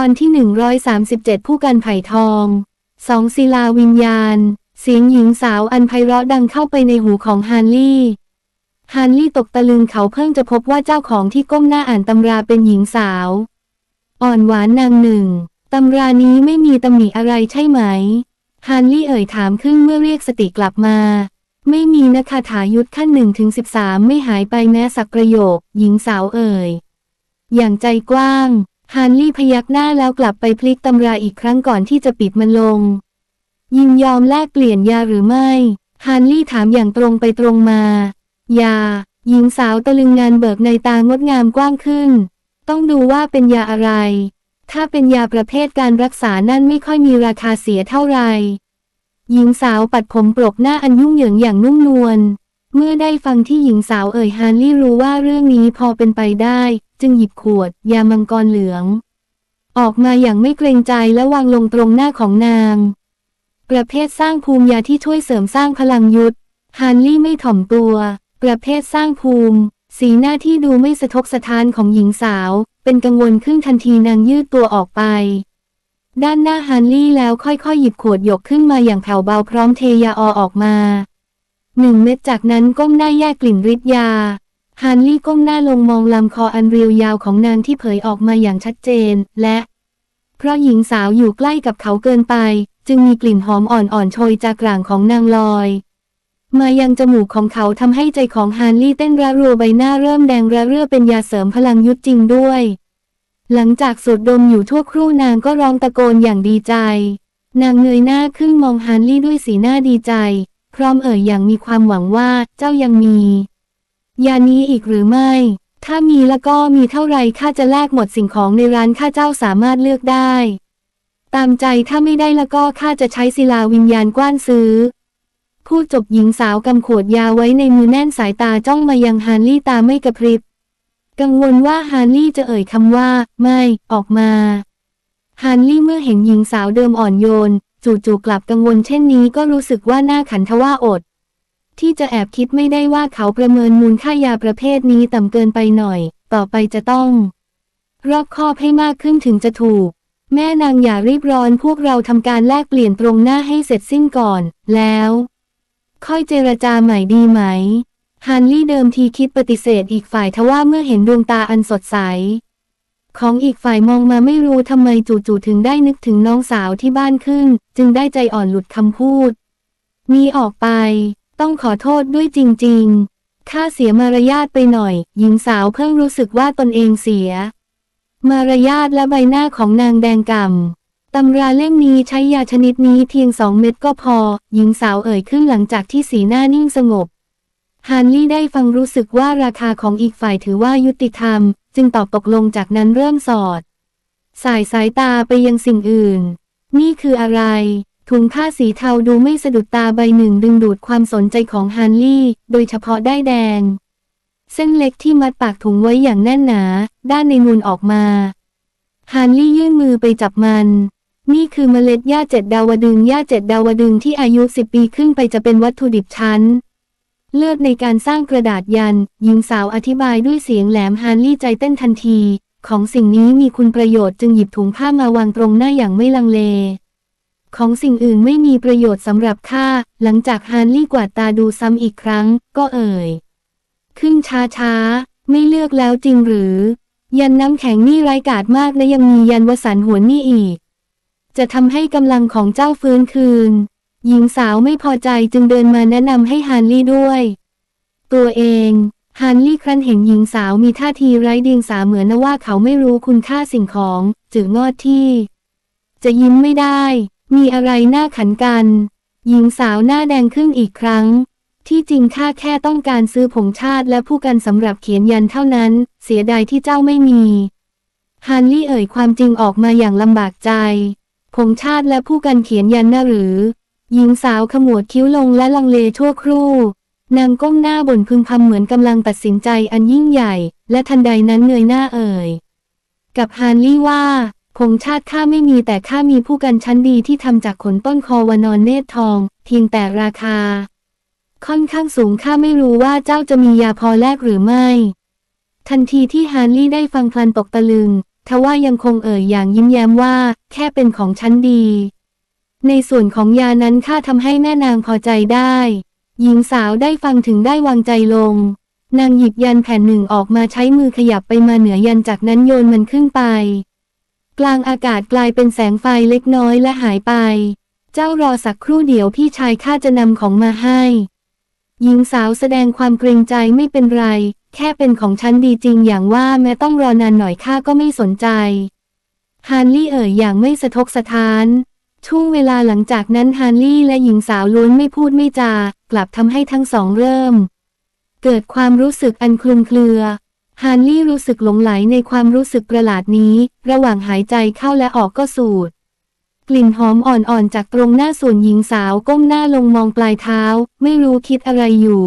ตอนที่ 137 ผู้กันไผ่ทองสองศิลาวิญญาณ เสียงหญิงสาวอันไพเราะดังเข้าไปในหูของฮานลี่ ฮานลี่ตกตะลึงเขาเพิ่งจะพบว่าเจ้าของที่ก้มหน้าอ่านตำราเป็นหญิงสาว อ่อนหวานนางหนึ่งตำรานี้ไม่มีตำหนิอะไรใช่ไหม ฮานลี่เอ่ยถามขึ้นเมื่อเรียกสติกลับมา ไม่มีนะคาถายุทธขั้นหนึ่งถึงสิบสามไม่หายไปแม้สักประโยค หญิงสาวเอ่ย อย่างใจกว้าง ฮานลี่พยักหน้าแล้วกลับไปพลิกตำราอีกครั้งก่อนที่จะปิดมันลง ยินยอมแลกเปลี่ยนยาหรือไม่ฮานลี่ถามอย่างตรงไปตรงมา ยา หญิงสาวตะลึงงานเบิกในตางดงามกว้างขึ้น ต้องดูว่าเป็นยาอะไร ถ้าเป็นยาประเภทการรักษานั่นไม่ค่อยมีราคาเสียเท่าไหร่หญิงสาวปัดผมปลกหน้าอันยุ่งเหยิงอย่างนุ่มนวล เมื่อได้ฟังที่หญิงสาวเอ่ยฮานลี่รู้ว่าเรื่องนี้พอเป็นไปได้ จึงหยิบขวด ยามังกรเหลือง ออกมาอย่างไม่เกรงใจและวางลงตรงหน้าของนาง ประเภทสร้างภูมิยาที่ช่วยเสริมสร้างพลังยุทธฮานลี่ไม่ถ่อมตัว ประเภทสร้างภูมิ สีหน้าที่ดูไม่สะทกสะท้านของหญิงสาว เป็นกังวลขึ้นทันทีนางยืดตัวออกไป ด้านหน้าฮันลี่แล้วค่อยๆ หยิบขวดหยกขึ้นมาอย่างแผ่วเบาพร้อมเทยาอออกมาหนึ่งเม็ดจากนั้นก้มหน้าแยกกลิ่นฤทธิ์ยา ฮันลี่ก้มหน้าลงมองลำคออันเรียวยาวของนางที่เผยออกมาอย่างชัดเจน และ เพราะหญิงสาวอยู่ใกล้กับเขาเกินไป จึงมีกลิ่นหอมอ่อนๆโชยจากกลางของนางลอย มายังจมูกของเขาทำให้ใจของฮานลี่เต้นระรัวใบหน้าเริ่มแดงระเรื่อเป็นยาเสริมพลังยุทธจริงด้วย หลังจากสูดดมอยู่ทั่วครู่นางก็ร้องตะโกนอย่างดีใจ นางเงยหน้าขึ้นมองฮานลี่ด้วยสีหน้าดีใจ พร้อมเอ่ยอย่างมีความหวังว่าเจ้ายังมี ยานี้อีกหรือไม่ ถ้ามีแล้วก็มีเท่าไรข้าจะแลกหมดสิ่งของในร้านข้าเจ้าสามารถเลือกได้ ตามใจถ้าไม่ได้แล้วก็ข้าจะใช้ศิลาวิญญาณกว้านซื้อ พูดจบหญิงสาวกำขวดยาไว้ในมือแน่นสายตาจ้องมายังฮานลี่ตาไม่กระพริบ กังวลว่าฮานลี่จะเอ่ยคำว่า ไม่ออกมาฮานลี่เมื่อเห็นหญิงสาวเดิมอ่อนโยน จู่ๆกลับกังวลเช่นนี้ก็รู้สึกว่าหน้าขันทว่าอด ที่จะแอบคิดไม่ได้ว่าเขาประเมินมูลค่ายาประเภทนี้ต่ำเกินไปหน่อย ต่อไปจะต้อง รอบคอบให้มากขึ้นถึงจะถูก แม่นางอย่ารีบร้อนพวกเราทำการแลกเปลี่ยนตรงหน้าให้เสร็จสิ้นก่อน แล้ว ค่อยเจรจาใหม่ดีไหมฮันลี่เดิมทีคิดปฏิเสธอีกฝ่ายทว่าเมื่อเห็นดวงตาอันสดใส ของอีกฝ่ายมองมาไม่รู้ทำไมจู่ๆถึงได้นึกถึงน้องสาวที่บ้านขึ้น จึงได้ใจอ่อนหลุดคำพูดนี้ออกไป ต้องขอโทษด้วยจริง ๆ ข้าเสียมารยาทไปหน่อย หญิงสาวเพิ่งรู้สึกว่าตนเองเสีย มารยาทและใบหน้าของนางแดงก่ำตำราเล่มนี้ใช้ยาชนิดนี้เพียงสองเม็ดก็พอ หญิงสาวเอ่ยขึ้นหลังจากที่สีหน้านิ่งสงบฮานลี่ได้ฟังรู้สึกว่าราคาของอีกฝ่ายถือว่ายุติธรรม จึงตอบตกลงจากนั้นเริ่มสอด สายสายตาไปยังสิ่งอื่น นี่คืออะไร ถุงผ้าสีเทาดูไม่สะดุดตาใบหนึ่งดึงดูดความสนใจของฮานลี่ โดยเฉพาะได้แดง เส้นเล็กที่มัดปากถุงไว้อย่างแน่นหนา ด้านในนูนออกมาฮานลี่ยื่นมือไปจับมัน นี่คือเมล็ดหญ้าเจ็ดดาวดึงหญ้าเจ็ดดาวดึงที่อายุสิบปีขึ้นไปจะเป็นวัตถุดิบชั้น เลือดในการสร้างกระดาษยัน หญิงสาวอธิบายด้วยเสียงแหลมฮานลี่ใจเต้นทันที ของสิ่งนี้มีคุณประโยชน์จึงหยิบถุงผ้ามาวางตรงหน้าอย่างไม่ลังเล ของสิ่งอื่นไม่มีประโยชน์สำหรับข้า หลังจากฮานลี่กวาดตาดูซ้ำอีกครั้ง ก็เอ่ย ขึ้นช้าช้า ไม่เลือกแล้วจริงหรือ ยันน้ำแข็งนี่ไร้กาจมากและยังมียันวสันต์หวนี่อีก จะทำให้กำลังของเจ้าฟื้นคืน หญิงสาวไม่พอใจจึงเดินมาแนะนำให้ฮานลี่ด้วย ตัวเองฮานลี่ครั้นเห็นหญิงสาวมีท่าทีไร้เดียงสาเหมือนว่าเขาไม่รู้คุณค่าสิ่งของจืดงอดที่ จะยิ้มไม่ได้ มีอะไรน่าขันกัน หญิงสาวหน้าแดงขึ้นอีกครั้ง ที่จริงข้าแค่ต้องการซื้อผงชาติและผู้กันสำหรับเขียนยันเท่านั้น เสียดายที่เจ้าไม่มีฮานลี่เอ่ยความจริงออกมาอย่างลำบากใจ ผงชาติและผู้กันเขียนยันน่ะหรือ หญิงสาวขมวดคิ้วลงและลังเลชั่วครู่ นางก้มหน้าบ่นพึมพำเหมือนกำลังตัดสินใจอันยิ่งใหญ่ และทันใดนั้นเงยหน้าเอ่ย กับฮานลี่ว่า ผงชาติข้าไม่มีแต่ข้ามีผู้กันชั้นดีที่ทำจากขนต้นคอวานอนเนตรทอง เพียงแต่ราคา ค่อนข้างสูงข้าไม่รู้ว่าเจ้าจะมียาพอแลกหรือไม่ ทันทีที่ฮานลี่ได้ฟังพลันตกตะลึงทว่ายังคงเอ่ยอย่างยิ้มแย้มว่า แค่เป็นของฉันดี ในส่วนของยานั้นข้าทำให้แม่นางพอใจได้ หญิงสาวได้ฟังถึงได้วางใจลง นางหยิบยันแผ่นหนึ่งออกมาใช้มือขยับไปมาเหนือยันจากนั้นโยนมันขึ้นไป กลางอากาศกลายเป็นแสงไฟเล็กน้อยและหายไป เจ้ารอสักครู่เดี๋ยวพี่ชายข้าจะนำของมาให้ หญิงสาวแสดงความเกรงใจไม่เป็นไร แค่เป็นของฉันดีจริงอย่างว่าแม้ต้องรอนานหน่อยข้าก็ไม่สนใจ ฮานลี่เอ่ยอย่างไม่สะทกสะท้าน ช่วงเวลาหลังจากนั้นฮานลี่และหญิงสาวล้วนไม่พูดไม่จา กลับทำให้ทั้งสองเริ่ม เกิดความรู้สึกอันคลุมเครือ ฮานลี่รู้สึกหลงไหลในความรู้สึกประหลาดนี้ ระหว่างหายใจเข้าและออกก็สูด กลิ่นหอมอ่อนๆจากตรงหน้าส่วนหญิงสาวก้มหน้าลงมองปลายเท้า ไม่รู้คิดอะไรอยู่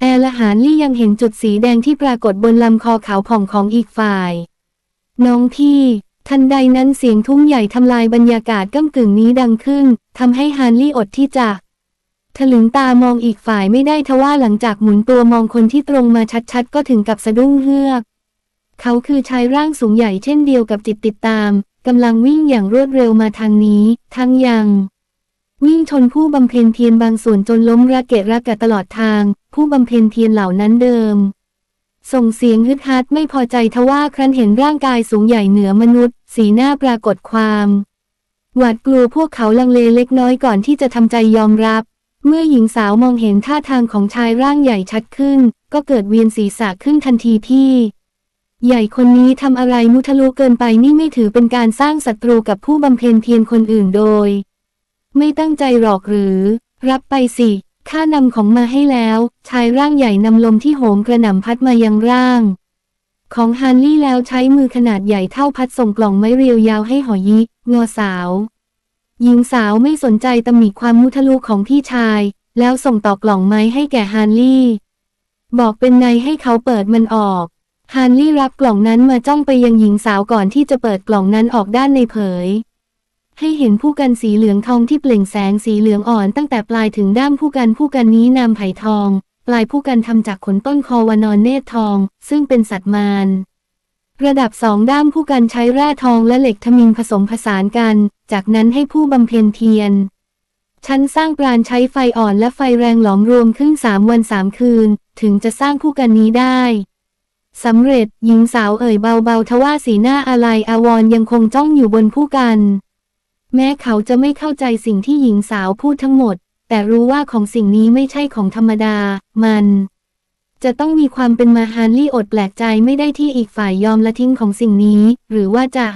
แอร์และฮานลี่ยังเห็นจุดสีแดงที่ปรากฏบนลำคอขาวผ่องของอีกฝ่าย น้องพี่ ทันใดนั้นเสียงทุ่งใหญ่ทำลายบรรยากาศก้ากึ่งนี้ดังขึ้นทำให้ฮานลี่อดที่จะ ถลึงตามองอีกฝ่ายไม่ได้ทว่าหลังจากหมุนตัวมองคนที่ตรงมาชัดๆ ก็ถึงกับสะดุ้งเฮือก เขาคือชายร่างสูงใหญ่เช่นเดียวกับจิตติดตามกำลังวิ่งอย่างรวดเร็วมาทางนี้ ทั้งยัง วิ่งชนผู้บำเพ็ญเพียรบางส่วนจนล้มระเกะระกะตลอดทาง ผู้บำเพ็ญเพียรเหล่านั้นเดิม ส่งเสียงฮึดฮัดไม่พอใจทว่าครั้นเห็นร่างกายสูงใหญ่เหนือมนุษย์ สีหน้าปรากฏความหวาดกลัวพวกเขาลังเลเล็กน้อยก่อนที่จะทำใจยอมรับ เมื่อหญิงสาวมองเห็นท่าทางของชายร่างใหญ่ชัดขึ้น ก็เกิดเวียนศีรษะขึ้นทันทีพี่ ใหญ่คนนี้ทำอะไรมุทะลุเกินไปนี่ไม่ถือเป็นการสร้างศัตรูกับผู้บำเพ็ญเพียรคนอื่นโดย ไม่ตั้งใจหรอกหรือ รับไปสิข้านำของมาให้แล้ว ชายร่างใหญ่นำลมที่โหมกระหน่ำพัดมายังร่าง ของฮันลี่แล้วใช้มือขนาดใหญ่เท่าพัดส่งกล่องไม้เรียวยาวให้หอยิงอสาว หญิงสาวไม่สนใจตำหนิความมุทะลุของพี่ชาย แล้วส่งต่อกล่องไม้ให้แก่ฮันลี่ บอกเป็นในให้เขาเปิดมันออกฮานลี่รับกล่องนั้นมาจ้องไปยังหญิงสาวก่อนที่จะเปิดกล่องนั้นออกด้านในเผย ให้เห็นผู้กันสีเหลืองทองที่เปล่งแสงสีเหลืองอ่อนตั้งแต่ปลายถึงด้ามผู้กันผู้กันนี้นามไผ่ทอง ปลายผู้กันทำจากขนต้นคอวานอนเนตรทอง ซึ่งเป็นสัตว์มาร ระดับสองด้ามผู้กันใช้แร่ทองและเหล็กทมินผสมผสานกัน จากนั้นให้ผู้บำเพ็ญเพียร ชั้นสร้างปราณใช้ไฟอ่อนและไฟแรงหลอมรวมขึ้นสามวันสามคืน ถึงจะสร้างผู้กันนี้ได้สำเร็จหญิงสาวเอ่ยเบาๆทว่าสีหน้าอะไรอาวรยังคงจ้องอยู่บนผู้กัน แม้เขาจะไม่เข้าใจสิ่งที่หญิงสาวพูดทั้งหมด แต่รู้ว่าของสิ่งนี้ไม่ใช่ของธรรมดา มัน จะต้องมีความเป็นมาฮานลี่อดแปลกใจไม่ได้ที่อีกฝ่ายยอมละทิ้งของสิ่งนี้ หรือว่าจะ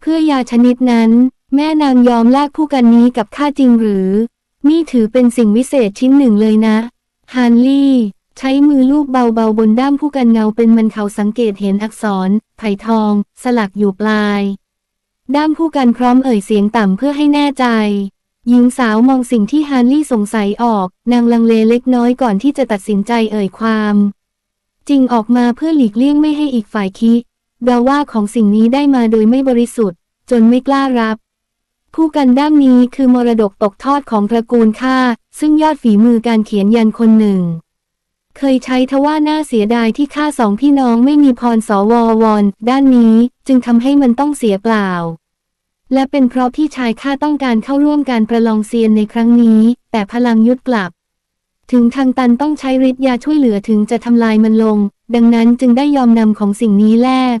เพื่อยาชนิดนั้น แม่นางยอมแลกผู้กันนี้กับข้าจริงหรือ นี่ถือเป็นสิ่งวิเศษชิ้นหนึ่งเลยนะ ฮานลี่ ใช้มือลูบเบาๆบนด้ามผู้กันเงาเป็นมันเขาสังเกตเห็นอักษร ไผ่ทอง สลักอยู่ปลาย ด้ามผู้กันพร้อมเอ่ยเสียงต่ำเพื่อให้แน่ใจ หญิงสาวมองสิ่งที่ฮานลี่สงสัยออก นางลังเลเล็กน้อยก่อนที่จะตัดสินใจเอ่ยความ จริงออกมาเพื่อหลีกเลี่ยงไม่ให้อีกฝ่ายคิดเดาว่าของสิ่งนี้ได้มาโดยไม่บริสุทธิ์ จนไม่กล้ารับ ผู้กันด้ามนี้คือมรดกตกทอดของตระกูลข้าซึ่งยอดฝีมือการเขียนยันคนหนึ่ง เคยใช้ทว่าน่าเสียดายที่ข้าสองพี่น้องไม่มีพรสววรด้านนี้ จึงทำให้มันต้องเสียเปล่า และเป็นเพราะพี่ชายข้าต้องการเข้าร่วมการประลองเซียนในครั้งนี้ แต่พลังยุดกลับ ถึงทางตันต้องใช้ฤทธิ์ยาช่วยเหลือถึงจะทำลายมันลง ดังนั้นจึงได้ยอมนำของสิ่งนี้แลก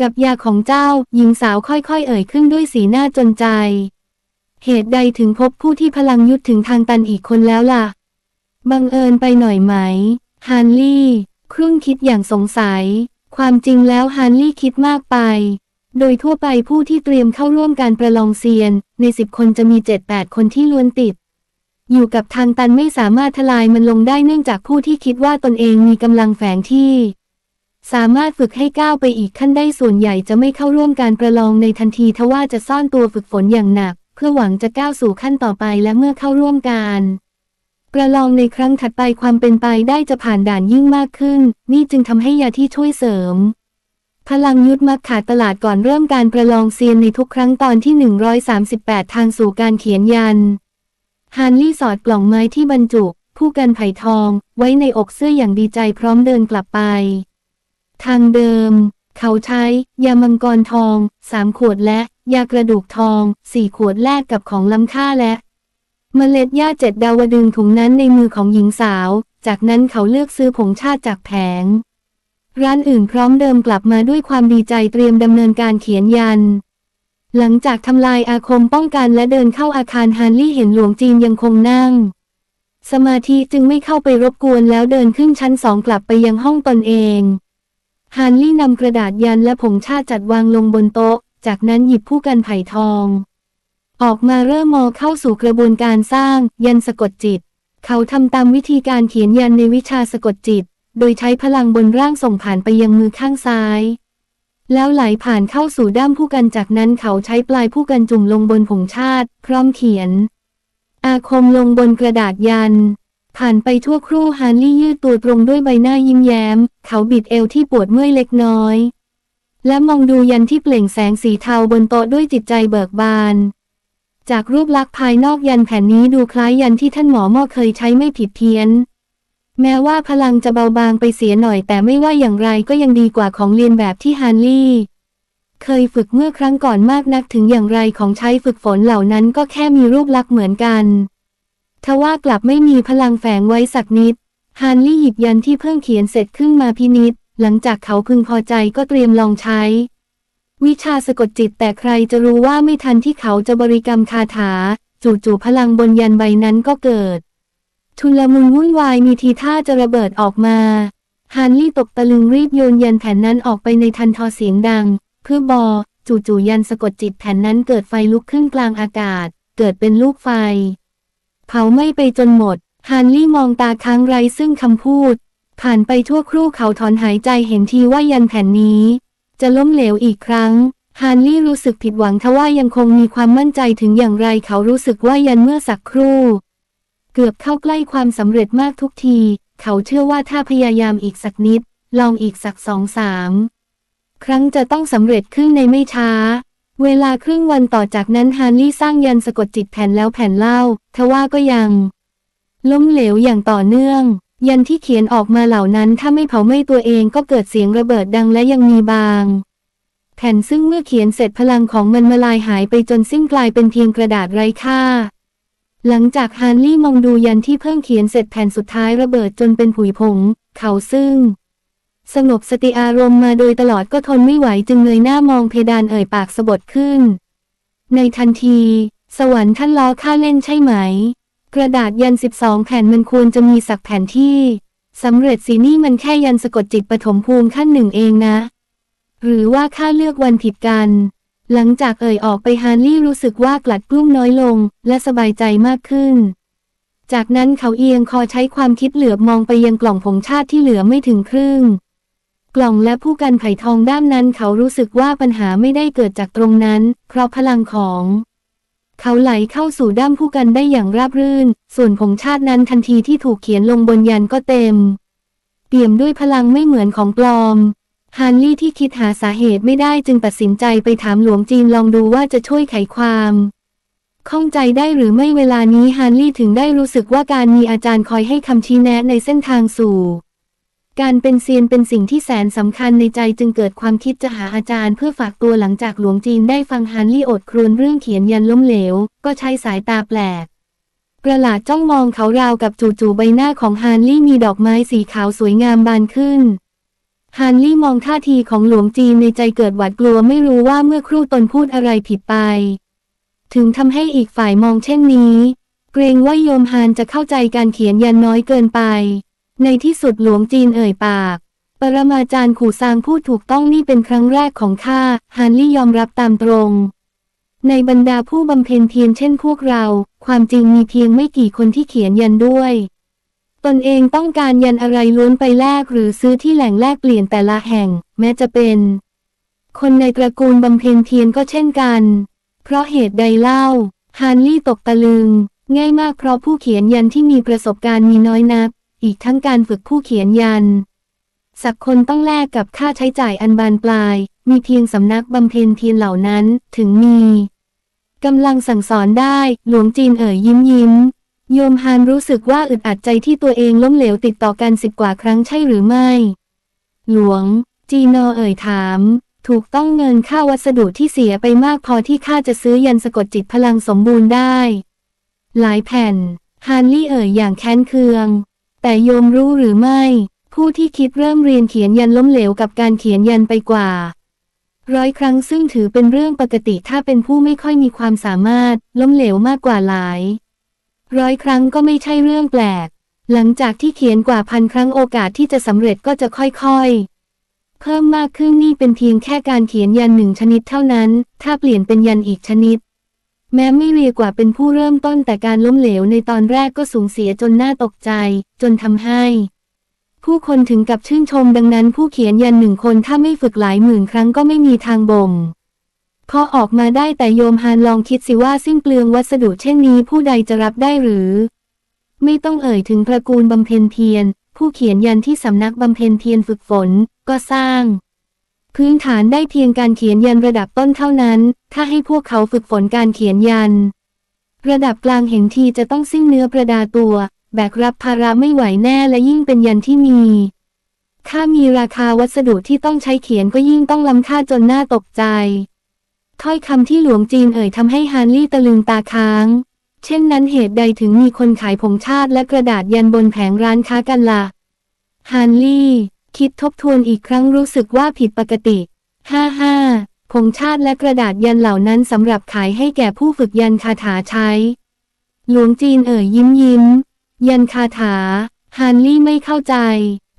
กับยาของเจ้า หญิงสาวค่อยๆ เอ่ยขึ้นด้วยสีหน้าจนใจ เหตุใดถึงพบผู้ที่พลังยุดถึงทางตันอีกคนแล้วล่ะ บังเอิญไปหน่อยไหม ฮานลี่ ครุ่นคิดอย่างสงสัย ความจริงแล้วฮานลี่คิดมากไป โดยทั่วไปผู้ที่เตรียมเข้าร่วมการประลองเซียน ในสิบคนจะมีเจ็ดแปดคนที่ล้วนติด อยู่กับทางตันไม่สามารถทลายมันลงได้เนื่องจากผู้ที่คิดว่าตนเองมีกำลังแฝงที่ สามารถฝึกให้ก้าวไปอีกขั้นได้ส่วนใหญ่จะไม่เข้าร่วมการประลองในทันทีทว่าจะซ่อนตัวฝึกฝนอย่างหนัก เพื่อหวังจะก้าวสู่ขั้นต่อไปและเมื่อเข้าร่วมการประลองในครั้งถัดไปความเป็นไปได้จะผ่านด่านยิ่งมากขึ้น นี่จึงทำให้ยาที่ช่วยเสริม พลังยุทธมักขาดตลาดก่อนเริ่มการประลองเซียนในทุกครั้งตอนที่ 138 ทางสู่การเขียนยัน ฮานลี่สอดกล่องไม้ที่บรรจุ ผู้กันไผ่ทอง ไว้ในอกเสื้ออย่างดีใจพร้อมเดินกลับไป ทางเดิม เขาใช้ ยามังกรทองสามขวดและ ยากระดูกทองสี่ขวดแลกกับของล้ำค่าและเมล็ดหญ้าเจ็ดดาวดึงถุงนั้นในมือของหญิงสาว จากนั้นเขาเลือกซื้อผงชาติจากแผง ร้านอื่นพร้อมเดิมกลับมาด้วยความดีใจเตรียมดำเนินการเขียนยัน หลังจากทำลายอาคมป้องกันและเดินเข้าอาคารฮันลี่เห็นหลวงจีนยังคงนั่ง สมาธิจึงไม่เข้าไปรบกวนแล้วเดินขึ้นชั้นสองกลับไปยังห้องตนเองฮันลี่นำกระดาษยันและผงชาจัดวางลงบนโต๊ะ จากนั้นหยิบผู้กันไผ่ทอง ออกมาเริ่มมอเข้าสู่กระบวนการสร้าง ยันสะกดจิต เขาทำตามวิธีการเขียนยันในวิชาสะกดจิต โดยใช้พลังบนร่างส่งผ่านไปยังมือข้างซ้าย แล้วไหลผ่านเข้าสู่ด้ามผู้กันจากนั้นเขาใช้ปลายผู้กันจุ่มลงบนผงชาติ พร้อมเขียน อาคมลงบนกระดาษยัน ผ่านไปทั่วครู่ฮาร์ลี่ยืดตัวตรงด้วยใบหน้ายิ้มแย้ม เขาบิดเอวที่ปวดเมื่อยเล็กน้อย และมองดูยันที่เปล่งแสงสีเทาบนโต๊ะด้วยจิตใจเบิกบานจากรูปลักษณ์ภายนอกยันแผ่นนี้ดูคล้ายยันที่ท่านหมอหมอเคยใช้ไม่ผิดเพี้ยน แม้ว่าพลังจะเบาบางไปเสียหน่อยแต่ไม่ว่าอย่างไรก็ยังดีกว่าของเรียนแบบที่ฮาร์ลี่ เคยฝึกเมื่อครั้งก่อนมากนักถึงอย่างไรของใช้ฝึกฝนเหล่านั้นก็แค่มีรูปลักษณ์เหมือนกันทว่ากลับไม่มีพลังแฝงไว้สักนิด ฮาร์ลี่หยิบยันที่เพิ่งเขียนเสร็จขึ้นมาพินิษหลังจากเขาพึงพอใจก็เตรียมลองใช้ วิชาสะกดจิตแต่ใครจะรู้ว่าไม่ทันที่เขาจะบริกรรมคาถา จู่ๆพลังบนยันใบนั้นก็เกิด ทุลมุนวุ่นวายมีทีท่าจะระเบิดออกมา ฮาร์ลี่ตกตะลึงรีบโยนยันแผ่นนั้นออกไปในทันทอเสียงดัง เพื่อบอ จู่ๆยันสะกดจิตแผ่นนั้นเกิดไฟลุกขึ้นกลางอากาศ เกิดเป็นลูกไฟ เผาไม้ไปจนหมด ฮาร์ลี่มองตาค้างไรซึ่งคำพูด ผ่านไปทั่วครู่เขาถอนหายใจเห็นทีว่ายันแผ่นนี้ จะล้มเหลวอีกครั้งฮาร์ลี่รู้สึกผิดหวังทว่ายังคงมีความมั่นใจถึงอย่างไรเขารู้สึกว่ายันเมื่อสักครู่ เกือบเข้าใกล้ความสำเร็จมากทุกที เขาเชื่อว่าถ้าพยายามอีกสักนิด ลองอีกสักสองสามครั้งจะต้องสำเร็จขึ้นในไม่ช้า เวลาครึ่งวันต่อจากนั้นฮาร์ลี่สร้างยันสะกดจิตแผ่นแล้วแผ่นเล่าทว่าก็ยัง ล้มเหลวอย่างต่อเนื่อง ยันที่เขียนออกมาเหล่านั้นถ้าไม่เผาไหม้ตัวเองก็เกิดเสียงระเบิดดังและยังมีบาง แผ่นซึ่งเมื่อเขียนเสร็จพลังของมันมาลายหายไปจนสิ้นกลายเป็นเพียงกระดาษไร้ค่า หลังจากฮาร์ลี่มองดูยันที่เพิ่งเขียนเสร็จแผ่นสุดท้ายระเบิดจนเป็นผุยผง เขาซึ่ง สงบสติอารมณ์มาโดยตลอดก็ทนไม่ไหวจึงเงยหน้ามองเพดานเอ่ยปากสะบดขึ้น ในทันที สวรรค์ท่านล้อข้าเล่นใช่ไหม กระดาษยันสิบสองแผ่นมันควรจะมีสักแผ่นที่สำเร็จสินี่มันแค่ยันสะกดจิตปฐมภูมิขั้นหนึ่งเองนะ หรือว่าข้าเลือกวันผิดกัน หลังจากเอ่ยออกไปฮาร์ลี่รู้สึกว่ากลัดกลุ้มน้อยลง และสบายใจมากขึ้น จากนั้นเขาเอียงคอใช้ความคิดเหลือบมองไปยังกล่องผงชาติที่เหลือไม่ถึงครึ่ง กล่องและผู้กันไผ่ทองด้ามนั้นเขารู้สึกว่าปัญหาไม่ได้เกิดจากตรงนั้น เพราะพลังของ เขาไหลเข้าสู่ด้ามผู้กันได้อย่างราบรื่น ส่วนผงชาตินั้นทันทีที่ถูกเขียนลงบนยันก็เต็ม เปี่ยมด้วยพลังไม่เหมือนของปลอม ฮาร์ลี่ที่คิดหาสาเหตุไม่ได้จึงตัดสินใจไปถามหลวงจีนลองดูว่าจะช่วยไขความข้องใจได้หรือไม่เวลานี้ฮาร์ลี่ถึงได้รู้สึกว่าการมีอาจารย์คอยให้คำชี้แนะในเส้นทางสู่ การเป็นเซียนเป็นสิ่งที่แสนสำคัญในใจจึงเกิดความคิดจะหาอาจารย์เพื่อฝากตัวหลังจากหลวงจีนได้ฟังฮาร์ลี่อดครวญเรื่องเขียนยันล้มเหลว ก็ใช้สายตาแปลกประหลาดจ้องมองเขาราวกับจู่ๆใบหน้าของฮาร์ลี่มีดอกไม้สีขาวสวยงามบานขึ้น ฮาร์ลี่มองท่าทีของหลวงจีนในใจเกิดหวาดกลัวไม่รู้ว่าเมื่อครู่ตนพูดอะไรผิดไป ถึงทำให้อีกฝ่ายมองเช่นนี้ เกรงว่าโยมฮานจะเข้าใจการเขียนยันน้อยเกินไป ในที่สุดหลวงจีนเอ่ยปาก ปรมาจารย์ขู่ซางพูดถูกต้องนี่เป็นครั้งแรกของข้าฮาร์ลี่ยอมรับตามตรง ในบรรดาผู้บำเพ็ญเพียรเช่นพวกเรา ความจริงมีเพียงไม่กี่คนที่เขียนยันด้วย ตนเองต้องการยันอะไรล้วนไปแลกหรือซื้อที่แหล่งแลกเปลี่ยนแต่ละแห่ง แม้จะเป็น คนในตระกูลบำเพ็ญเพียรก็เช่นกัน เพราะเหตุใดเล่า ฮาร์ลี่ตกตะลึง ง่ายมากเพราะผู้เขียนยันที่มีประสบการณ์มีน้อยนัก อีกทั้งการฝึกผู้เขียนยัน สักคนต้องแลกกับค่าใช้จ่ายอันบานปลาย มีเพียงสำนักบำเพ็ญเพียรเหล่านั้นถึงมีกำลังสั่งสอนได้ หลวงจีนเอ่ยยิ้มยิ้ม โยมฮานรู้สึกว่าอึดอัดใจที่ตัวเองล้มเหลวติดต่อกันสิบกว่าครั้งใช่หรือไม่ หลวง จีโนเอ่ยถาม ถูกต้องเงินค่าวัสดุที่เสียไปมากพอที่ข้าจะซื้อยันสะกดจิตพลังสมบูรณ์ได้ หลายแผ่น ฮานลี่เอ่ยอย่างแค้นเคือง แต่โยมรู้หรือไม่ ผู้ที่คิดเริ่มเรียนเขียนยันล้มเหลวกับการเขียนยันไปกว่าร้อยครั้งซึ่งถือเป็นเรื่องปกติถ้าเป็นผู้ไม่ค่อยมีความสามารถล้มเหลวมากกว่าหลาย ร้อยครั้งก็ไม่ใช่เรื่องแปลก หลังจากที่เขียนกว่าพันครั้งโอกาสที่จะสำเร็จก็จะค่อยๆ เพิ่มมากขึ้นนี่เป็นเพียงแค่การเขียนยันหนึ่งชนิดเท่านั้น ถ้าเปลี่ยนเป็นยันอีกชนิด แม้ไม่เรียกว่าเป็นผู้เริ่มต้นแต่การล้มเหลวในตอนแรกก็สูญเสียจนน่าตกใจ จนทำให้ ผู้คนถึงกับชื่นชมดังนั้นผู้เขียนยันหนึ่งคนถ้าไม่ฝึกหลายหมื่นครั้งก็ไม่มีทางบ่ม พอออกมาได้แต่โยมฮานลองคิดสิว่าสิ้นเปลืองวัสดุเช่นนี้ผู้ใดจะรับได้หรือ ไม่ต้องเอ่ยถึงตระกูลบำเพ็ญเพียร ผู้เขียนยันที่สำนักบำเพ็ญเพียรฝึกฝน ก็สร้าง พื้นฐานได้เพียงการเขียนยันระดับต้นเท่านั้น ถ้าให้พวกเขาฝึกฝนการเขียนยัน ระดับกลางเห็นทีจะต้องสิ้นเนื้อประดาตัว แบกรับภาระไม่ไหวแน่และยิ่งเป็นยันที่มีค่ามีราคาวัสดุที่ต้องใช้เขียนก็ยิ่งต้องล้ำค่าจนน่าตกใจ ถ้อยคำที่หลวงจีนเอ่ยทำให้ฮานลี่ตะลึงตาค้าง เช่นนั้นเหตุใดถึงมีคนขายผงชาติและกระดาษยันบนแผงร้านค้ากันละ่ะฮานลี่ คิดทบทวนอีกครั้งรู้สึกว่าผิดปกติ ห้าห้าผงชาติและกระดาษยันเหล่านั้นสำหรับขายให้แก่ผู้ฝึกยันคาถาใช้ หลวงจีนเอ่ยยิ้มยิ้ม ยันคาถา ฮานลี่ไม่เข้าใจ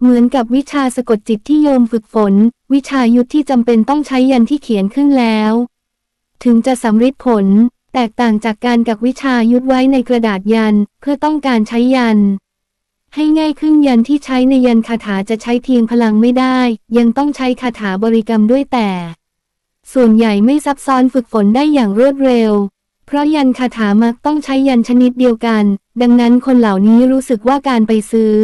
เหมือนกับวิชาสะกดจิตที่โยมฝึกฝน วิชายุทธที่จำเป็นต้องใช้ยันที่เขียนขึ้นแล้ว ถึงจะสำฤทธิ์ผล แตกต่างจากการกักวิชายุทธไว้ในกระดาษยัน เพื่อต้องการใช้ยัน ให้ง่ายขึ้นยันที่ใช้ในยันคาถาจะใช้เพียงพลังไม่ได้ ยังต้องใช้คาถาบริกรรมด้วยแต่ ส่วนใหญ่ไม่ซับซ้อนฝึกฝนได้อย่างรวดเร็ว เพราะยันคาถามักต้องใช้ยันชนิดเดียวกัน ดังนั้นคนเหล่านี้รู้สึกว่าการไปซื้อ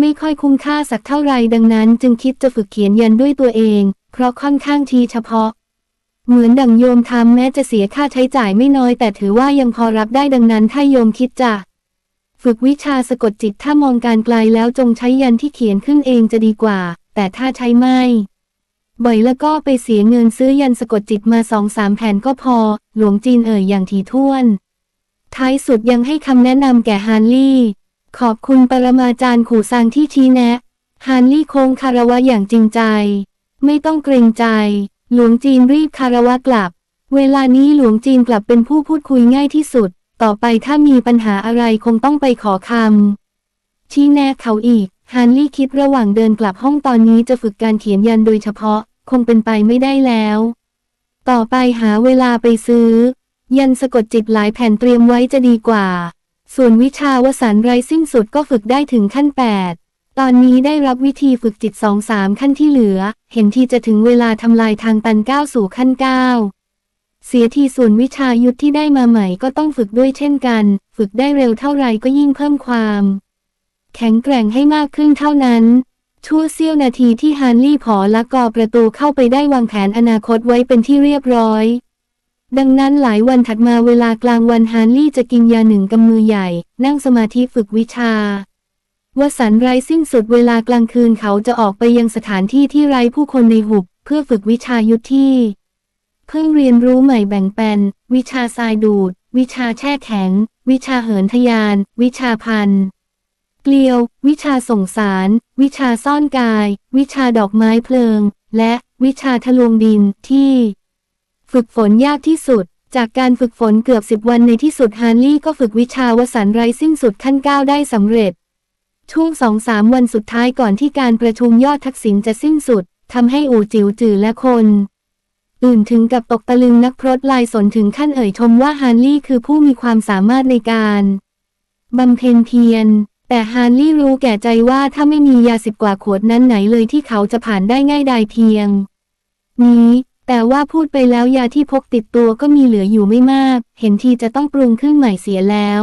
ไม่ค่อยคุ้มค่าสักเท่าไรดังนั้นจึงคิดจะฝึกเขียนยันด้วยตัวเอง เพราะค่อนข้างทีเฉพาะ เหมือนดังโยมทำแม้จะเสียค่าใช้จ่ายไม่น้อย แต่ถือว่ายังพอรับได้ดังนั้นถ้าโยมคิดจะ ฝึกวิชาสะกดจิตถ้ามองการไกลแล้วจงใช้ยันที่เขียนขึ้นเองจะดีกว่า แต่ถ้าใช้ไม่ บ่อยแล้วก็ไปเสียเงินซื้อยันสะกดจิตมาสองสามแผ่นก็พอ หลวงจีนเอ่ยอย่างถี่ถ้วน ท้ายสุดยังให้คำแนะนำแก่ฮานลี่ ขอบคุณปรมาจารย์ขู่ซางที่ชี้แนะฮานลี่โค้งคารวะอย่างจริงใจ ไม่ต้องเกรงใจ หลวงจีนรีบคารวะกลับ เวลานี้หลวงจีนกลับเป็นผู้พูดคุยง่ายที่สุด ต่อไปถ้ามีปัญหาอะไรคงต้องไปขอคำชี้แนะเขาอีกฮานลี่คิดระหว่างเดินกลับห้องตอนนี้จะฝึกการเขียนยันโดยเฉพาะ คงเป็นไปไม่ได้แล้ว ต่อไปหาเวลาไปซื้อ ยันสะกดจิตหลายแผ่นเตรียมไว้จะดีกว่า ส่วนวิชาวสันต์ไรสิ้นสุดก็ฝึกได้ถึงขั้น 8 ตอนนี้ได้รับวิธีฝึกจิตสองสามขั้นที่เหลือ เห็นที่จะถึงเวลาทำลายทางตันก้าวสู่ขั้นเก้าเสียทีส่วนวิชายุทธที่ได้มาใหม่ก็ต้องฝึกด้วยเช่นกัน ฝึกได้เร็วเท่าไรก็ยิ่งเพิ่มความ แข็งแกร่งให้มากขึ้นเท่านั้น ชั่วเสี้ยวนาทีที่ฮานลี่ผอละกอประตูเข้าไปได้วางแผนอนาคตไว้เป็นที่เรียบร้อย ดังนั้นหลายวันถัดมาเวลากลางวันฮานลี่จะกินยาหนึ่งกำมือใหญ่ นั่งสมาธิฝึกวิชา วสันไรสิ้นสุดเวลากลางคืนเขาจะออกไปยังสถานที่ที่ไร้ผู้คนในหุบ เพื่อฝึกวิชายุทธที่ เพิ่งเรียนรู้ใหม่แบ่งเป็น วิชาทรายดูด วิชาแช่แข็ง วิชาเหินทยาน วิชาพันเกลียว วิชาส่งสาร วิชาซ่อนกาย วิชาดอกไม้เพลิง และวิชาทะลวงดินที่ ฝึกฝนยากที่สุด จากการฝึกฝนเกือบสิบวันในที่สุดฮานลี่ก็ฝึกวิชาวสันไรสิ้นสุดขั้นเก้าได้สำเร็จ ช่วงสองสามวันสุดท้ายก่อนที่การประชุมยอดทักษิณจะสิ้นสุดทำให้อู่จิ๋วจือและคน อื่นถึงกับตกตะลึงนักพรตลายสนถึงขั้นเอ่ยชมว่าฮานลี่คือผู้มีความสามารถในการบำเพ็ญเพียร แต่ฮานลี่รู้แก่ใจว่าถ้าไม่มียาสิบกว่าขวดนั้นไหนเลยที่เขาจะผ่านได้ง่ายดายเพียง นี้แต่ว่าพูดไปแล้วยาที่พกติดตัวก็มีเหลืออยู่ไม่มาก เห็นทีจะต้องปรุงขึ้นใหม่เสียแล้ว